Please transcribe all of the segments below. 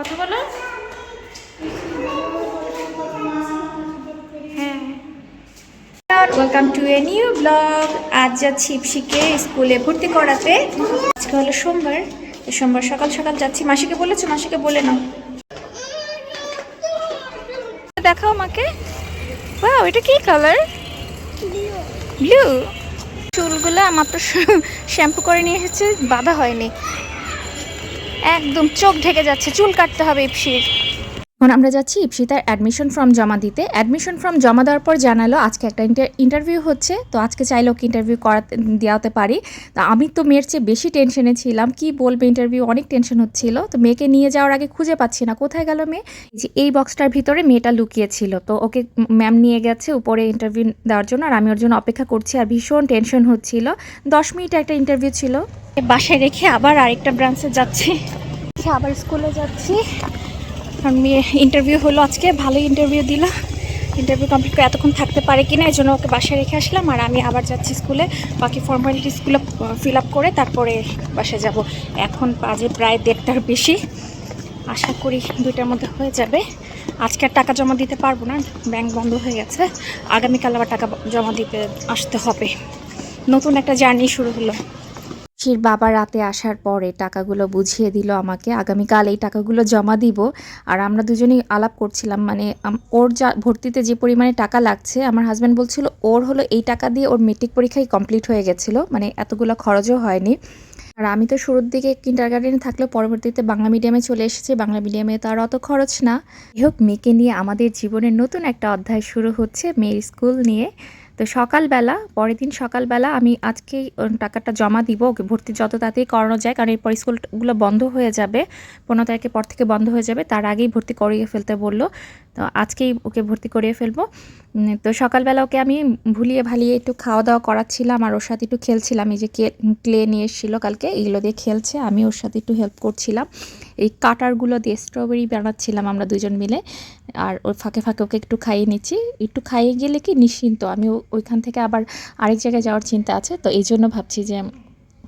কথা বলো। Welcome to a new blog আজ যাচ্ছি ইপসিকে স্কুলে ভর্তি করাতে। আজকে হলো সোমবার। সোমবার সকাল সকাল যাচ্ছি। মাসিকে বলেছ? মাসিকে বলে নাও। দেখাও আমাকে বাহ এটা কি কালার ব্লু চুলগুলো মাত্র শ্যাম্পু করে নিয়ে এসেছে। বাঁধা হয়নি। একদম চোখ ঢেকে যাচ্ছে চুল কাটতে হবে ইপসির এখন আমরা যাচ্ছি ইপসিতার অ্যাডমিশন ফর্ম জমা দিতে। অ্যাডমিশন ফর্ম জমা দেওয়ার পর জানালো, আজকে একটা ইন্টারভিউ হচ্ছে, তো আজকে চাইলে ওকে ইন্টারভিউ করাতে, দেওয়াতে পারি। তো আমি তো মেয়ের চেয়ে বেশি টেনশনে ছিলাম, কি বলবে ইন্টারভিউ অনেক টেনশন হচ্ছিল। তো মেয়েকে নিয়ে যাওয়ার আগে খুঁজে পাচ্ছি না, কোথায় গেল মেয়ে? যে এই বক্সটার ভিতরে মেয়েটা লুকিয়েছিল, তো ওকে ম্যাম নিয়ে গেছে উপরে ইন্টারভিউ দেওয়ার জন্য, আর আমি ওর জন্য অপেক্ষা করছি, আর ভীষণ টেনশন হচ্ছিল। দশ মিনিট একটা ইন্টারভিউ ছিল। বাসায় রেখে আবার আরেকটা ব্রাঞ্চে যাচ্ছি। আবার স্কুলে যাচ্ছি। আর মেয়ে ইন্টারভিউ হলো আজকে, ভালোই ইন্টারভিউ দিল। ইন্টারভিউ কমপ্লিট করে এতক্ষণ থাকতে পারে কিনা এই জন্য ওকে বাসায় রেখে আসলাম আর আমি আবার যাচ্ছি স্কুলে। বাকি ফর্মালিটিসগুলো ফিল আপ করে তারপরে বাসায় যাব। এখন বাজে প্রায় দেড়টার বেশি। আশা করি দুইটার মধ্যে হয়ে যাবে। আজকে আর টাকা জমা দিতে পারব না, ব্যাংক বন্ধ হয়ে গেছে। আগামীকাল আবার টাকা জমা দিতে আসতে হবে। নতুন একটা জার্নি শুরু হলো। শির বাবা রাতে আসার পরে টাকাগুলো বুঝিয়ে দিল আমাকে, আগামীকাল এই টাকাগুলো জমা দিব। আর আমরা দুজনেই আলাপ করছিলাম মানে ওর যা, ভর্তিতে যে পরিমাণে টাকা লাগছে, আমার হাজব্যান্ড বলছিল ওর হলো এই টাকা দিয়ে ওর মেট্রিক পরীক্ষাই কমপ্লিট হয়ে গেছিল মানে এতগুলো খরচও হয়নি। আর আমি তো শুরুর দিকে কিন্ডার গার্ডেনে থাকলেও পরবর্তীতে বাংলা মিডিয়ামে চলে এসেছি, বাংলা মিডিয়ামে তো আর অত খরচ না। হোক, মেয়েকে নিয়ে আমাদের জীবনের নতুন একটা অধ্যায় শুরু হচ্ছে, মেয়ের স্কুল নিয়ে। তো সকালবেলা, পরের দিন সকালবেলা আমি আজকেই টাকাটা জমা দিব, ওকে ভর্তি যত তাড়াতাড়ি করানো যায়, কারণ এরপর স্কুলগুলো বন্ধ হয়ে যাবে, পনেরো তারিখের পর থেকে বন্ধ হয়ে যাবে, তার আগেই ভর্তি করিয়ে ফেলতে বলল। তো আজকেই ওকে ভর্তি করিয়ে ফেলব। তো সকালবেলা ওকে আমি ভুলিয়ে ভালিয়ে একটু খাওয়া দাওয়া করাচ্ছিলাম আর ওর সাথে একটু খেলছিলাম। এই যে ক্লে নিয়ে এসেছিল কালকে, এগুলো দিয়ে খেলছে। আমি ওর সাথে একটু হেল্প করছিলাম। এই কাটারগুলো দিয়ে স্ট্রবেরি বানাচ্ছিলাম আমরা দুজন মিলে। আর ওর ফাঁকে ফাঁকে ওকে একটু খাইয়ে নিচ্ছি। একটু খাইয়ে গেলে কি নিশ্চিন্ত আমি ওইখান থেকে আবার আরেক জায়গায় যাওয়ার চিন্তা আছে। তো এই জন্য ভাবছি যে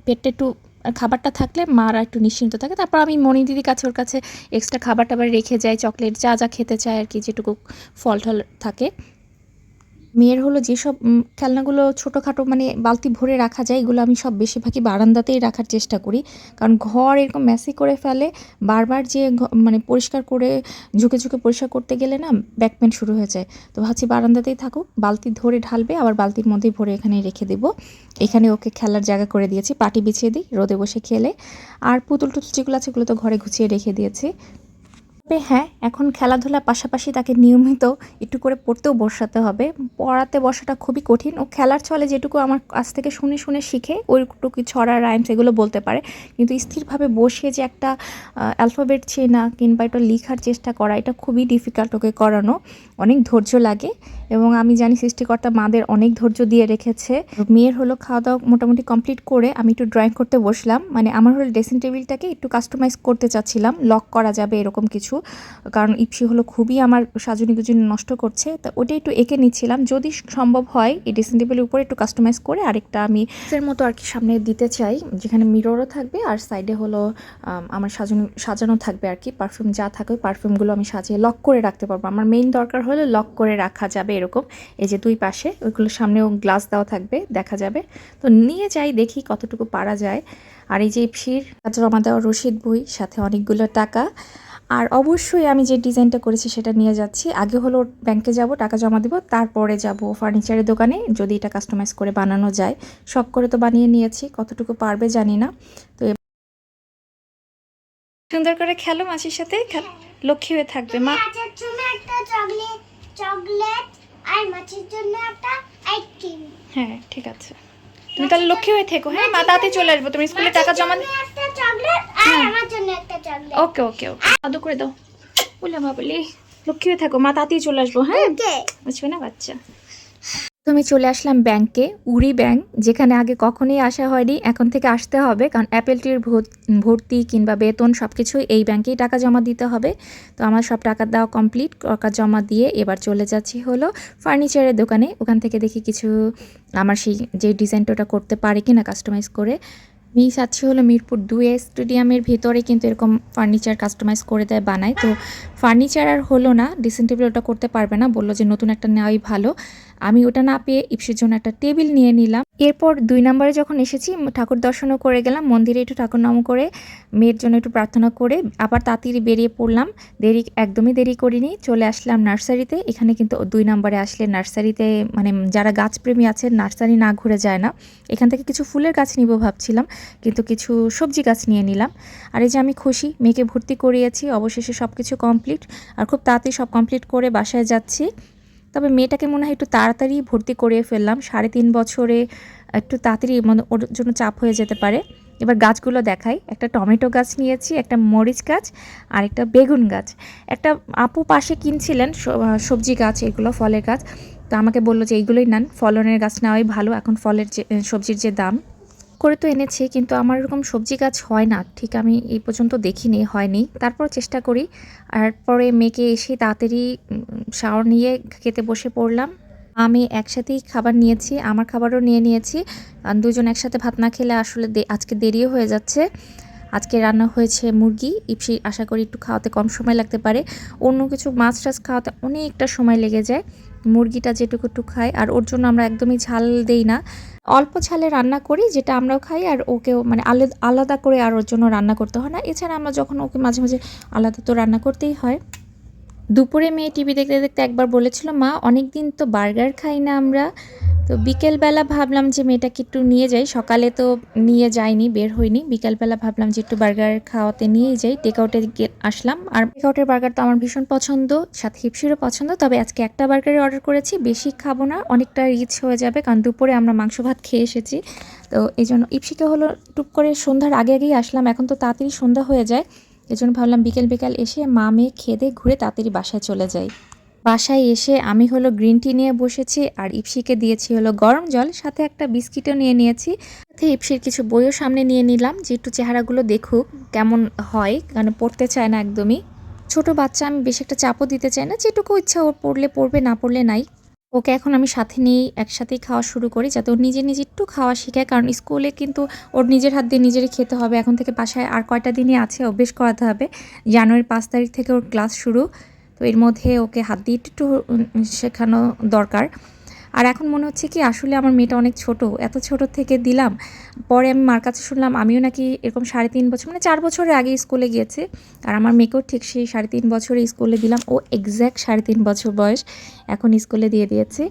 পেটটা একটু খাবারটা থাকলে মারা একটু নিশ্চিন্ত থাকে। তারপর আমি মনি দিদির কাছে, ওর কাছে এক্সট্রা খাবার টাবার রেখে যাই চকলেট যা যা খেতে চায় আর কি, যেটুকু ফল টল থাকে। মেয়ের হলো যেসব খেলনাগুলো ছোটোখাটো মানে বালতি ভরে রাখা যায়, এগুলো আমি সব বেশিরভাগই বারান্দাতেই রাখার চেষ্টা করি। কারণ ঘর এরকম মেসি করে ফেলে, বারবার যে মানে পরিষ্কার করে, ঝুঁকে ঝুঁকে পরিষ্কার করতে গেলে না ব্যাক পেন শুরু হয়ে যায়। তো ভাবছি বারান্দাতেই থাকুক, বালতি ধরে ঢালবে, আবার বালতির মধ্যেই ভরে এখানে রেখে দেবো। এখানে ওকে খেলার জায়গা করে দিয়েছি, পাটি বিছিয়ে দিই, রোদে বসে খেলে। আর পুতুল টুতুল যেগুলো আছে, ওগুলো তো ঘরে গুছিয়ে রেখে দিয়েছি। তবে হ্যাঁ এখন খেলাধুলার পাশাপাশি তাকে নিয়মিত একটু করে পড়তেও বসাতে হবে। পড়াতে বসাটা খুবই কঠিন। ও খেলার ছলে যেটুকু আমার কাছ থেকে শুনে শুনে শিখে ওইটুকু ছড়া রাইমস এগুলো বলতে পারে। কিন্তু স্থিরভাবে বসে যে একটা অ্যালফাবেট চেনা কিংবা এটা লেখার চেষ্টা করা, এটা খুবই ডিফিকাল্ট ওকে করানো। অনেক ধৈর্য লাগে এবং আমি জানি সৃষ্টিকর্তা মাদের অনেক ধৈর্য দিয়ে রেখেছে। মেয়ের হলো খাওয়া দাওয়া মোটামুটি কমপ্লিট করে আমি একটু ড্রয়িং করতে বসলাম। মানে আমার হলো ড্রেসিং টেবিলটাকে একটু কাস্টমাইজ করতে চাচ্ছিলাম। লক করা যাবে এরকম কিছু। কারণ ইপসি হলো খুবই আমার সাজুনি গুজুনি নষ্ট করছে। তা ওটা একটু এঁকে নিচ্ছিলাম। যদি সম্ভব হয়, এই ড্রেসিং টেবিলের উপরে একটু কাস্টমাইজ করে আরেকটা আমি এর মতো আর কি সামনে দিতে চাই, যেখানে মিররও থাকবে আর সাইডে হলো আমার সাজানো সাজানো থাকবে আর কি। পারফিউম যা থাকে পারফিউমগুলো আমি সাজিয়ে লক করে রাখতে পারব। আমার মেইন দরকার হলে লক করে রাখা যাবে এরকম। এই যে দুই পাশে, ওইগুলো সামনেও গ্লাস দেওয়া থাকবে, দেখা যাবে। তো নিয়ে যাই দেখি কতটুকু পারা যায়। আর এই যে ইপসির কাছে জমা দেওয়া রসিদ বই, সাথে অনেকগুলো টাকা। আর অবশ্যই আমি যে ডিজাইনটা করেছি সেটা নিয়ে যাচ্ছি। আগে হলো ব্যাংকে যাব টাকা জমা দেবো তারপরে যাব ফার্নিচারের দোকানে যদি এটা কাস্টমাইজ করে বানানো যায়। শখ করে তো বানিয়ে নিয়েছি কতটুকু পারবে জানি না। তো সুন্দর করে খেলো মাসির সাথে লক্ষ্মী হয়ে থাকবে মা। মাছের জন্য একটা চকলেট চকলেট আর মাছের জন্য একটা আইসক্রিম হ্যাঁ ঠিক আছে। তুমি তাহলে লক্ষ্মী হয়ে থেকো হ্যাঁ? মা তাড়াতাড়ি চলে আসব তুমি স্কুলে টাকা জমা দি- একটা চকলেট আর আমার জন্য একটা চকলেট ওকে ওকে ওকে আদৌ করে দাও বলে বাবলি লক্ষ্মী হয়ে থাকো মা তাড়াতাড়ি চলে আসব হ্যাঁ বুঝবে না বাচ্চা তুমি চলে আসলাম ব্যাংকে উড়ি ব্যাংক যেখানে আগে কখনোই আসা হয়নি এখন থেকে আসতে হবে কারণ অ্যাপেলটির ভর্ত- ভর্তি কিংবা বেতন সব কিছুই এই ব্যাংকেই টাকা জমা দিতে হবে। তো আমার সব টাকা দেওয়া কমপ্লিট টাকা জমা দিয়ে এবার চলে যাচ্ছি হলো ফার্নিচারের দোকানে। ওখান থেকে দেখি কিছু আমার সেই যে ডিজাইনটা ওটা করতে পারে কিনা কাস্টমাইজ করে। আমি সাথে হলো মিরপুর দুয়ে স্টেডিয়ামের ভেতরে কিন্তু এরকম ফার্নিচার কাস্টমাইজ করে দেয়, বানায়। তো ফার্নিচার আর হলো না ড্রেসিং টেবিল ওটা করতে পারবে না। বলল যে নতুন একটা নেওয়াই ভালো। আমি ওটা না পেয়ে ইপসির জন্য একটা টেবিল নিয়ে নিলাম। এরপর দুই নম্বরে যখন এসেছি, ঠাকুর দর্শনও করে গেলাম, মন্দিরে একটু ঠাকুর নাম করে, মেয়ের জন্য একটু প্রার্থনা করে, আবার তাড়াতাড়ি বেরিয়ে পড়লাম। দেরি, একদমই দেরি করিনি, চলে আসলাম নার্সারিতে। এখানে কিন্তু দুই নম্বরে আসলে নার্সারিতে মানে যারা গাছপ্রেমী আছে নার্সারি না ঘুরে যায় না। এখান থেকে কিছু ফুলের গাছ নিব ভাবছিলাম, কিন্তু কিছু সবজি গাছ নিয়ে নিলাম। আর এই যে আমি খুশি, মেয়েকে ভর্তি করিয়েছি, অবশেষে সব কিছু কমপ্লিট। আর খুব তাড়াতাড়ি সব কমপ্লিট করে বাসায় যাচ্ছি। তবে মেয়েটাকে মনে হয় একটু তাড়াতাড়ি ভর্তি করিয়ে ফেললাম। সাড়ে তিন বছরে একটু তাড়াতাড়ি মানে ওর জন্য চাপ হয়ে যেতে পারে। এবার গাছগুলো দেখাই। একটা টমেটো গাছ নিয়েছি, একটা মরিচ গাছ, আর একটা বেগুন গাছ। একটা আপু পাশে কিনছিলেন সবজি গাছ, এগুলো ফলের গাছ। তো আমাকে বলল যে, এইগুলোই নেন। ফলনের গাছ নেওয়াই ভালো। এখন ফলের যে, সবজির যে দাম করে তো এনেছি, কিন্তু আমার এরকম সবজি গাছ হয় না। ঠিক আমি এই পর্যন্ত দেখিনি, হয়নি। তারপর চেষ্টা করি। আর পরে মেয়েকে এসে তাড়াতাড়ি শাওয়ার নিয়ে খেতে বসে পড়লাম। আমি একসাথেই খাবার নিয়েছি, আমার খাবারও নিয়ে নিয়েছি। দুজন একসাথে ভাত না খেলে আসলে আজকে দেরিও হয়ে যাচ্ছে। আজকে রান্না হয়েছে মুরগি, ইপসি আশা করি একটু খাওয়াতে কম সময় লাগতে পারে। অন্য কিছু মাছ টাছ খাওয়াতে অনেকটা সময় লেগে যায়। মুরগিটা যেটুকু একটু খাই আর ওর জন্য আমরা একদমই ঝাল দেই না। অল্প ঝালে রান্না করি, যেটা আমরাও খাই, আর ওকেও মানে আলাদা আলাদা করে আর ওর জন্য রান্না করতে হয় না। এছাড়া আমরা যখন ওকে মাঝে মাঝে আলাদা তো রান্না করতেই হয়। দুপুরে মেয়ে টিভি দেখতে দেখতে একবার বলেছিল, মা অনেক দিন তো বার্গার খাই না আমরা। তো বিকেলবেলা ভাবলাম যে মেয়েটাকে একটু নিয়ে যাই। সকালে তো নিয়ে যাইনি, বের হইনি। বিকেলবেলা ভাবলাম যে একটু বার্গার খাওয়াতে নিয়েই যাই। টেক আউটে আসলাম। আর টেক আউটের বার্গার তো আমার ভীষণ পছন্দ, সাথে হিপসিরও পছন্দ। তবে আজকে একটা বার্গারই অর্ডার করেছি, বেশি খাব না, অনেকটা রিচ হয়ে যাবে, কারণ দুপুরে আমরা মাংস ভাত খেয়ে এসেছি। তো এই জন্য ইপসিকে হলো টুক করে সন্ধ্যার আগে আগেই আসলাম, এখন তো তাড়াতাড়ি সন্ধ্যা হয়ে যায়। এই জন্য ভাবলাম বিকেল বিকেল এসে মা মেয়ে খেদে ঘুরে তাড়াতাড়ি বাসায় চলে যাই। বাসায় এসে আমি হলো গ্রিন টি নিয়ে বসেছি আর ইপসিকে দিয়েছি হলো গরম জল, সাথে একটা বিস্কিটও নিয়ে নিয়েছি। সাথে ইপসির কিছু বইও সামনে নিয়ে নিলাম, যে একটু চেহারাগুলো দেখুক কেমন হয়, কারণ পড়তে চায় না একদমই। ছোট বাচ্চা, আমি বেশি একটা চাপও দিতে চাই না, যেটুকু ইচ্ছা ওর পড়লে পড়বে, না পড়লে নাই। ওকে এখন আমি সাথে নিয়েই একসাথেই খাওয়া শুরু করি, যাতে ওর নিজে নিজে একটু খাওয়া শেখায়, কারণ স্কুলে কিন্তু ওর নিজের হাত দিয়ে নিজেরই খেতে হবে। এখন থেকে বাসায় আর কয়টা দিনই আছে অভ্যেস করাতে হবে। জানুয়ারির পাঁচ তারিখ থেকে ওর ক্লাস শুরু। তো এর মধ্যে ওকে হাত দিয়ে একটু শেখানো দরকার। আর এখন মনে হচ্ছে কি, আসলে আমার মেয়েটা অনেক ছোট, এত ছোট থেকে দিলাম, পরে আমি মার কাছে শুনলাম আমিও নাকি এরকম সাড়ে তিন বছর মানে চার বছরের আগে স্কুলে গিয়েছে, আর আমার মেয়েকেও ঠিক সেই সাড়ে তিন বছরে স্কুলে দিলাম, ও এক্স্যাক্ট সাড়ে তিন বছর বয়স, এখন স্কুলে দিয়ে দিয়েছে।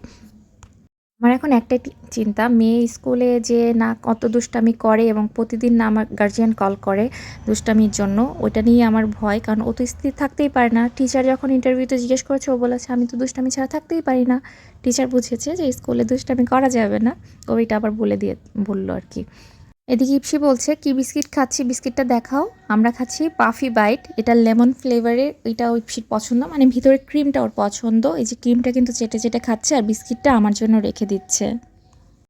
আমার এখন একটাই চিন্তা, মেয়ে স্কুলে যে না কত দুষ্টামি করে এবং প্রতিদিন না আমার গার্জিয়ান কল করে দুষ্টামির জন্য, ওইটা নিয়ে আমার ভয়, কারণ ও তো স্থির থাকতেই পারে না। টিচার যখন ইন্টারভিউতে জিজ্ঞেস করেছে, ও বলেছে, আমি তো দুষ্টামি ছাড়া থাকতেই পারি না। টিচার বুঝেছে যে স্কুলে দুষ্টামি করা যাবে না। ও এটা আবার বলে দিয়ে বলল আর কি। এদিকে ইপসি বলছে, কি বিস্কিট খাচ্ছি? বিস্কিটটা দেখাও। আমরা খাচ্ছি পাফি বাইট। এটা লেমন ফ্লেভারের, এটা ইপসির পছন্দ। মানে ভিতরে ক্রিমটা ওর পছন্দ। এই যে ক্রিমটা কিন্তু চেটে চেটে খাচ্ছে আর বিস্কিটটা আমার জন্য রেখে দিচ্ছে।